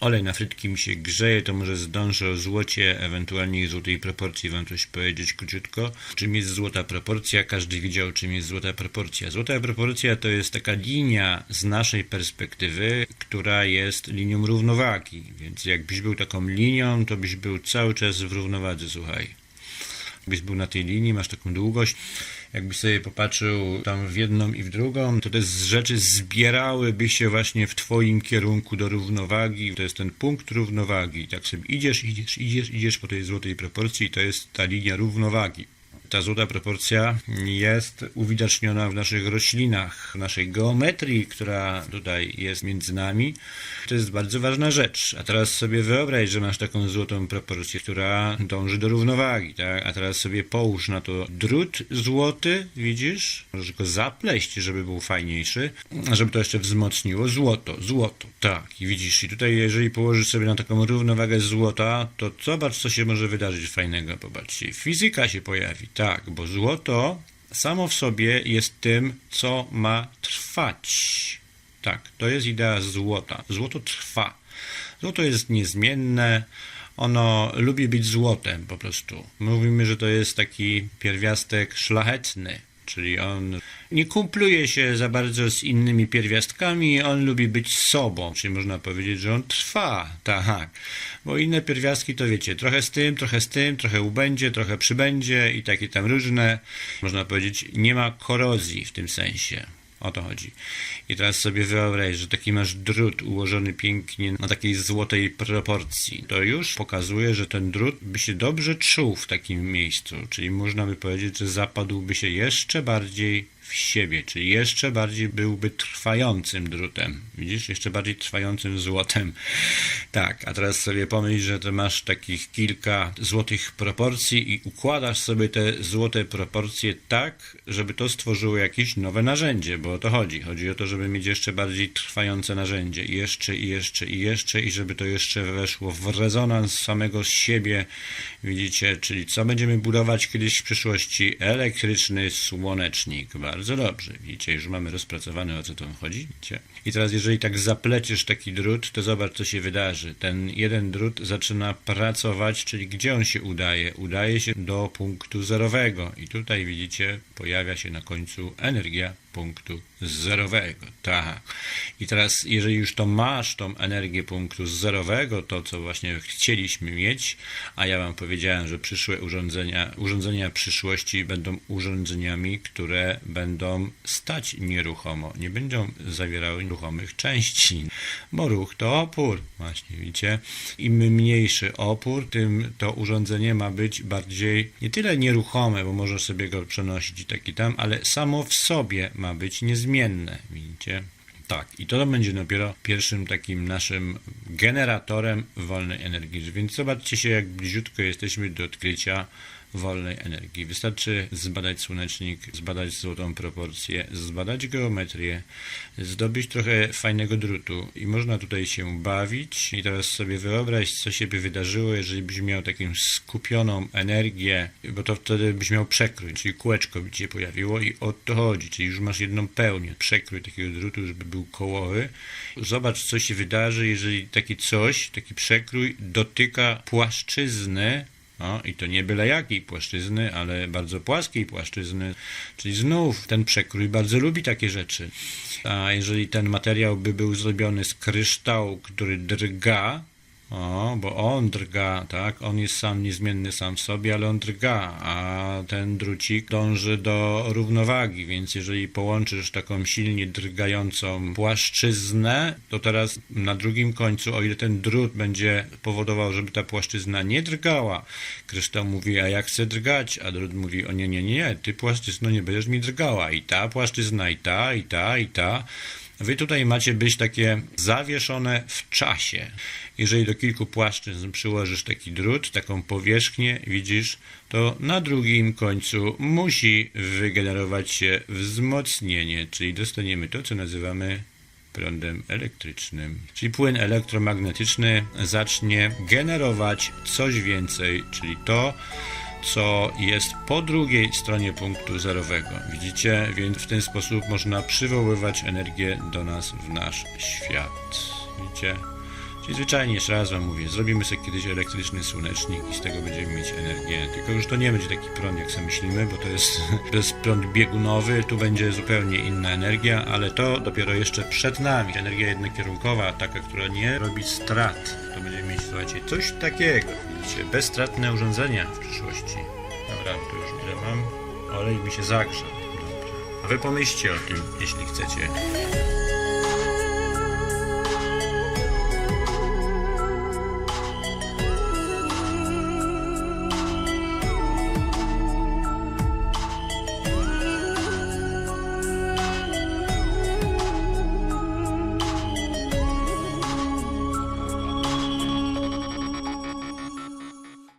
olej na frytki mi się grzeje, to może zdążę o złocie, ewentualnie złotej proporcji wam coś powiedzieć króciutko. Czym jest złota proporcja? Każdy wiedział, czym jest złota proporcja. Złota proporcja to jest taka linia z naszej perspektywy, która jest linią równowagi. Więc jakbyś był taką linią, to byś był cały czas w równowadze, słuchaj. Jakbyś był na tej linii, masz taką długość, jakbyś sobie popatrzył tam w jedną i w drugą, to te rzeczy zbierałyby się właśnie w twoim kierunku do równowagi. To jest ten punkt równowagi. Tak sobie idziesz, idziesz, idziesz, idziesz po tej złotej proporcji i to jest ta linia równowagi. Ta złota proporcja jest uwidaczniona w naszych roślinach, w naszej geometrii, która tutaj jest między nami. To jest bardzo ważna rzecz. A teraz sobie wyobraź, że masz taką złotą proporcję, która dąży do równowagi, tak? A teraz sobie połóż na to drut złoty, widzisz? Możesz go zapleść, żeby był fajniejszy, żeby to jeszcze wzmocniło. Złoto, złoto, tak. I widzisz, i tutaj jeżeli położysz sobie na taką równowagę złota, to zobacz, co się może wydarzyć fajnego. Popatrzcie, fizyka się pojawi, tak, bo złoto samo w sobie jest tym, co ma trwać. Tak, to jest idea złota. Złoto trwa. Złoto jest niezmienne. Ono lubi być złotem po prostu. Mówimy, że to jest taki pierwiastek szlachetny, czyli on nie kumpluje się za bardzo z innymi pierwiastkami, on lubi być sobą, czyli można powiedzieć, że on trwa, tak. Bo inne pierwiastki to wiecie, trochę z tym, trochę z tym, trochę ubędzie, trochę przybędzie i takie tam różne. Można powiedzieć, nie ma korozji w tym sensie. O to chodzi. I teraz sobie wyobraź, że taki masz drut ułożony pięknie na takiej złotej proporcji. To już pokazuje, że ten drut by się dobrze czuł w takim miejscu. Czyli można by powiedzieć, że zapadłby się jeszcze bardziej w siebie, czyli jeszcze bardziej byłby trwającym drutem. Widzisz? Jeszcze bardziej trwającym złotem. Tak, a teraz sobie pomyśl, że ty masz takich kilka złotych proporcji i układasz sobie te złote proporcje tak, żeby to stworzyło jakieś nowe narzędzie, bo o to chodzi. Chodzi o to, żeby mieć jeszcze bardziej trwające narzędzie. Jeszcze, i jeszcze, i jeszcze, i żeby to jeszcze weszło w rezonans samego siebie. Widzicie? Czyli co będziemy budować kiedyś w przyszłości? Elektryczny słonecznik. Bardzo dobrze. Widzicie, już mamy rozpracowane o co to chodzi. Widzicie? I teraz jeżeli tak zapleciesz taki drut, to zobacz co się wydarzy. Ten jeden drut zaczyna pracować, czyli gdzie on się udaje? Udaje się do punktu zerowego. I tutaj widzicie, pojawia się na końcu energia punktu zerowego. Tak. I teraz, jeżeli już to masz, tą energię punktu zerowego, to co właśnie chcieliśmy mieć, a ja wam powiedziałem, że przyszłe urządzenia, urządzenia przyszłości będą urządzeniami, które będą stać nieruchomo, nie będą zawierały ruchomych części, bo ruch to opór, właśnie widzicie. Im mniejszy opór, tym to urządzenie ma być bardziej nie tyle nieruchome, bo możesz sobie go przenosić taki tam, ale samo w sobie ma być niezmienne, widzicie. Tak, i to będzie dopiero pierwszym takim naszym generatorem wolnej energii. Więc zobaczcie się, jak bliziutko jesteśmy do odkrycia wolnej energii. Wystarczy zbadać słonecznik, zbadać złotą proporcję, zbadać geometrię, zdobyć trochę fajnego drutu i można tutaj się bawić. I teraz sobie wyobraź, co się by wydarzyło, jeżeli byś miał taką skupioną energię, bo to wtedy byś miał przekrój, czyli kółeczko by ci się pojawiło i o to chodzi, czyli już masz jedną pełnię, przekrój takiego drutu, żeby był kołowy. Zobacz, co się wydarzy, jeżeli taki coś, taki przekrój dotyka płaszczyzny no i to nie byle jakiej płaszczyzny, ale bardzo płaskiej płaszczyzny, czyli znów ten przekrój bardzo lubi takie rzeczy. A jeżeli ten materiał by był zrobiony z kryształu, który drga, o, bo on drga, tak? On jest sam niezmienny sam w sobie, ale on drga, a ten drucik dąży do równowagi, więc jeżeli połączysz taką silnie drgającą płaszczyznę, to teraz na drugim końcu, o ile ten drut będzie powodował, żeby ta płaszczyzna nie drgała, kryształ mówi, a ja chcę drgać, a drut mówi, o nie, nie, nie, ty płaszczyzno nie będziesz mi drgała. I ta płaszczyzna, i ta, i ta, i ta. Wy tutaj macie być takie zawieszone w czasie. Jeżeli do kilku płaszczyzn przyłożysz taki drut, taką powierzchnię, widzisz, to na drugim końcu musi wygenerować się wzmocnienie, czyli dostaniemy to, co nazywamy prądem elektrycznym. Czyli płyn elektromagnetyczny zacznie generować coś więcej, czyli to, co jest po drugiej stronie punktu zerowego. Widzicie? Więc w ten sposób można przywoływać energię do nas w nasz świat. Widzicie? Czyli zwyczajnie, jeszcze raz wam mówię, zrobimy sobie kiedyś elektryczny słonecznik i z tego będziemy mieć energię. Tylko już to nie będzie taki prąd, jak sobie myślimy, bo to jest, to jest prąd biegunowy, tu będzie zupełnie inna energia, ale to dopiero jeszcze przed nami. Energia jednokierunkowa, taka, która nie robi strat. To będziemy mieć, słuchajcie, coś takiego. Widzicie, bezstratne urządzenia w przyszłości. Dobra, to już ile mam? Olej mi się zagrzał. Dobra. A wy pomyślcie o tym, jeśli chcecie.